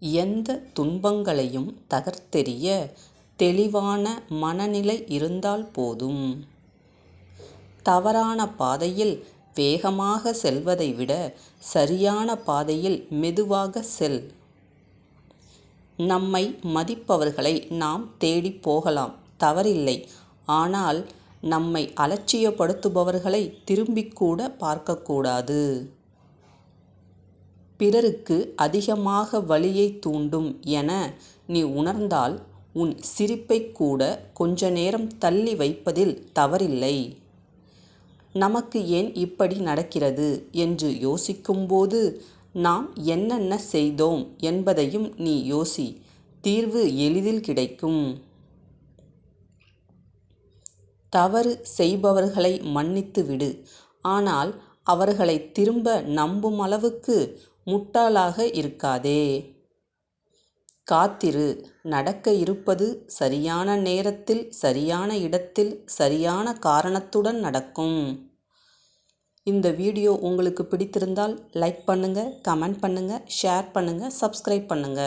எந்த துன்பங்களையும் தகர்த்தெறிய தெளிவான மனநிலை இருந்தால் போதும். தவறான பாதையில் வேகமாக செல்வதை விட சரியான பாதையில் மெதுவாக செல். நம்மை மதிப்பவர்களை நாம் தேடிப் போகலாம் தவறில்லை. ஆனால் நம்மை அலட்சியப்படுத்துபவர்களை திரும்பிக்கூட பார்க்கக்கூடாது. பிறருக்கு அதிகமாக வலியைத் தூண்டும் என நீ உணர்ந்தால் உன் சிரிப்பைக் கூட கொஞ்ச நேரம் தள்ளி வைப்பதில் தவறில்லை. நமக்கு ஏன் இப்படி நடக்கிறது என்று யோசிக்கும்போது நாம் என்னென்ன செய்தோம் என்பதையும் நீ யோசி தீர்வு எளிதில் கிடைக்கும். தவறு செய்பவர்களை மன்னித்து விடு. ஆனால் அவர்களைத் திரும்ப நம்புமளவுக்கு முட்டாளாக இருக்காதே. காத்திரு நடக்க இருப்பது சரியான நேரத்தில் சரியான இடத்தில் சரியான காரணத்துடன் நடக்கும். இந்த வீடியோ உங்களுக்கு பிடித்திருந்தால் லைக் பண்ணுங்க கமெண்ட் பண்ணுங்க ஷேர் பண்ணுங்க சப்ஸ்கிரைப் பண்ணுங்க.